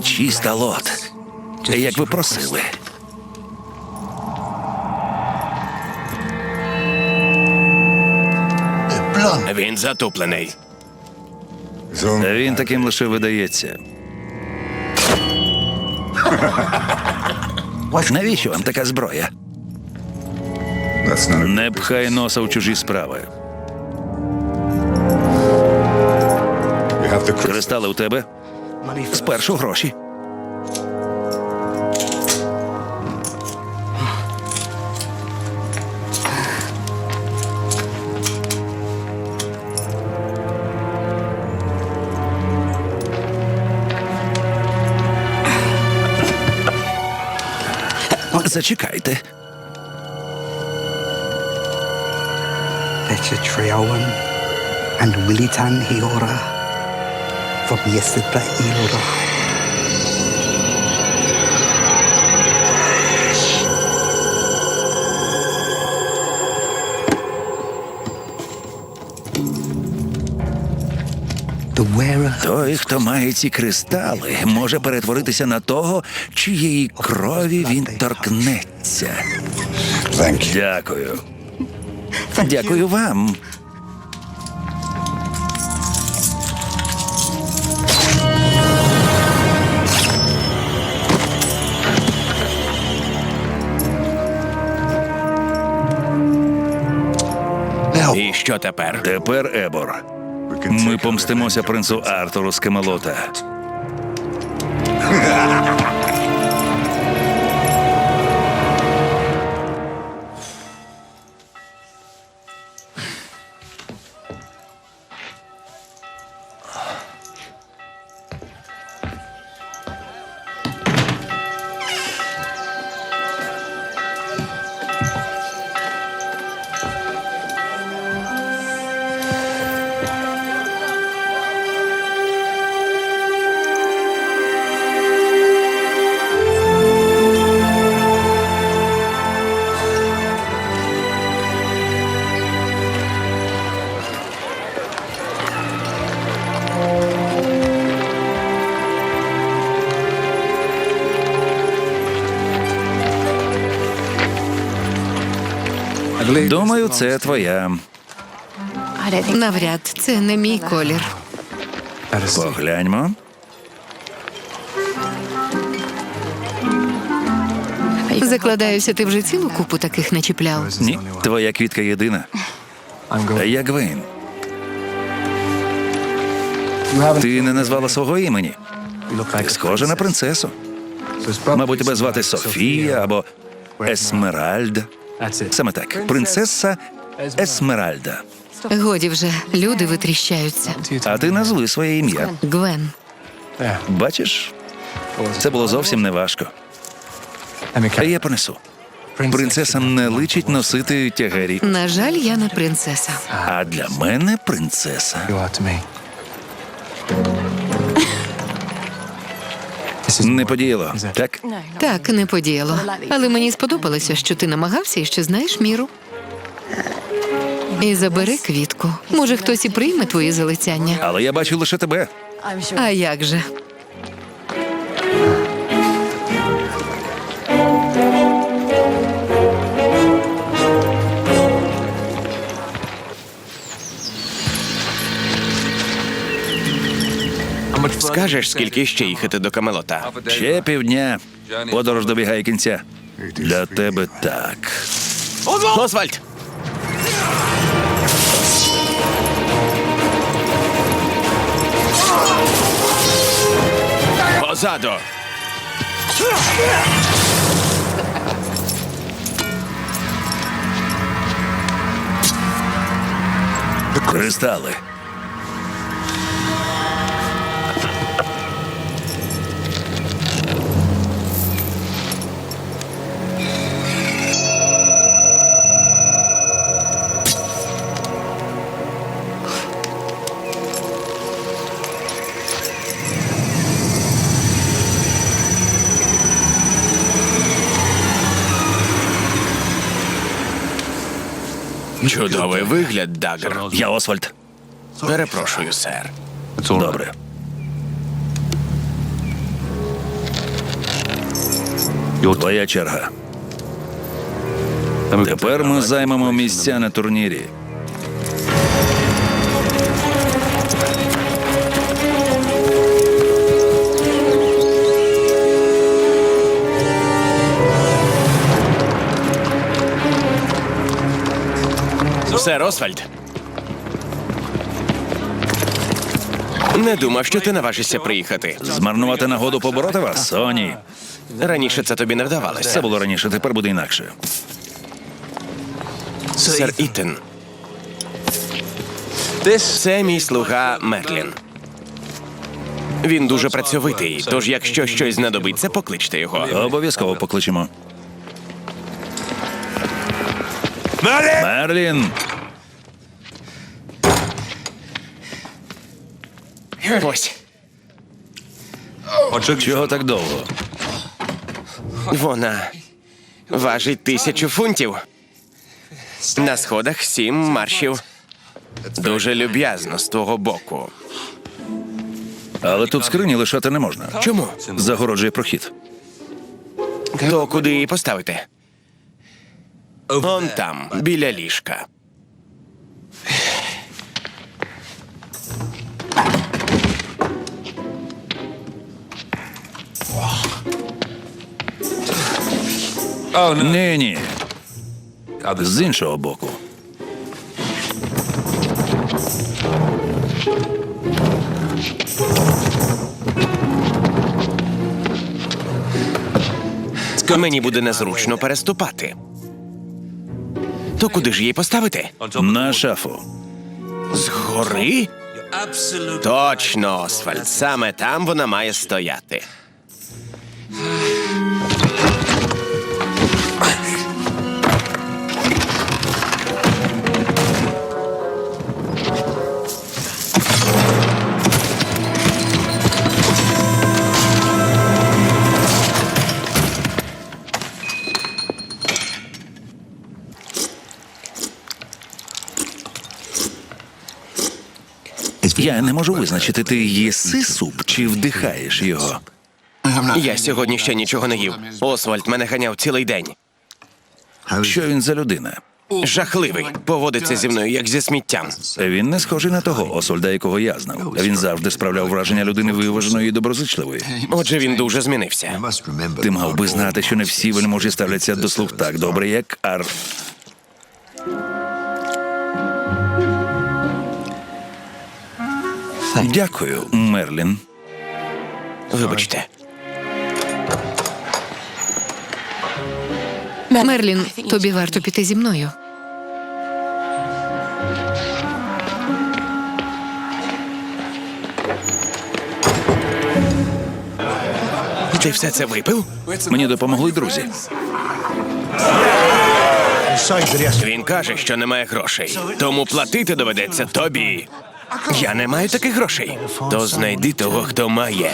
мечі сталот. Як ви просили. Він затуплений. Він таким лише видається. Навіщо вам така зброя? Не пхай носа в чужі справи. Кристали у тебе? Спершу гроші. Зачекайте. Lechetriawan and Militan Hiora Yesterday Ilora. The Той, хто має ці кристали, може перетворитися на того, чиєї крові він торкнеться. Дякую. Дякую вам. Що тепер? Тепер Ебор. Ми помстимося принцу Артуру з Камелота. Думаю, це твоя. Навряд, це не мій колір. Погляньмо. Закладаюся, ти вже цілу купу таких начіпляв. Ні, твоя квітка єдина. Я Гвейн. Ти не назвала свого імені. Схожа на принцесу. Мабуть, тебе звати Софія або Есмеральда. Саме так. Принцеса Есмеральда. Годі вже, люди витріщаються. А ти назви своє ім'я. Гвен, Бачиш, це було зовсім не важко. Я понесу. Принцесам не личить носити тягарі. на жаль, я не принцеса. А для мене принцеса. Не подіяло. Так? Так, не подіяло. Але мені сподобалося, що ти намагався і що знаєш міру. І забери квітку. Може, хтось і прийме твої залицяння. Але я бачу лише тебе. А як же? Скажеш, скільки ще їхати до Камелота? Ще півдня. Подорож добігає кінця. Для тебе так. Освальд! Позаду! Кристали. Чудовий вигляд, Дагер. Я Освальд. Перепрошую, сер. Добре. Твоя черга. Тепер ми займемо місця на турнірі. Сер Освальд. Не думав, що ти наважишся приїхати. Змарнувати нагоду побороти вас? О, ні. Раніше це тобі не вдавалося. Це було раніше, тепер буде інакше. Сер Ітен. Це мій слуга Мерлін. Він дуже працьовитий, тож якщо щось знадобиться, покличте його. Обов'язково покличемо. Мерлін! Ось Чого так довго? вона важить тисячу фунтів. На сходах сім маршів. Дуже люб'язно з твого боку. Але тут скрині лишати не можна. Чому? Загороджує прохід. То куди її поставити? Он там, біля ліжка. Ні, ні. З іншого боку. Мені буде незручно переступати. То куди ж її поставити? На шафу. Згори? Точно, Освальд. Саме там вона має стояти. Я не можу визначити, ти їси суп чи вдихаєш його. Я сьогодні ще нічого не їв. Освальд мене ганяв цілий день. Що він за людина? Жахливий. Поводиться зі мною, як зі сміттям. Він не схожий на того Освальда, якого я знав. Він завжди справляв враження людини виваженої і доброзичливої. Отже, він дуже змінився. Ти мав би знати, що не всі вельможі ставляться до слуг так добре, як Ар. Дякую, Мерлін. Вибачте. Мерлін, тобі варто піти зі мною. Ти все це випив? Мені допомогли друзі. Він каже, що немає грошей. Тому платити доведеться тобі. Я не маю таких грошей. То знайди того, хто має.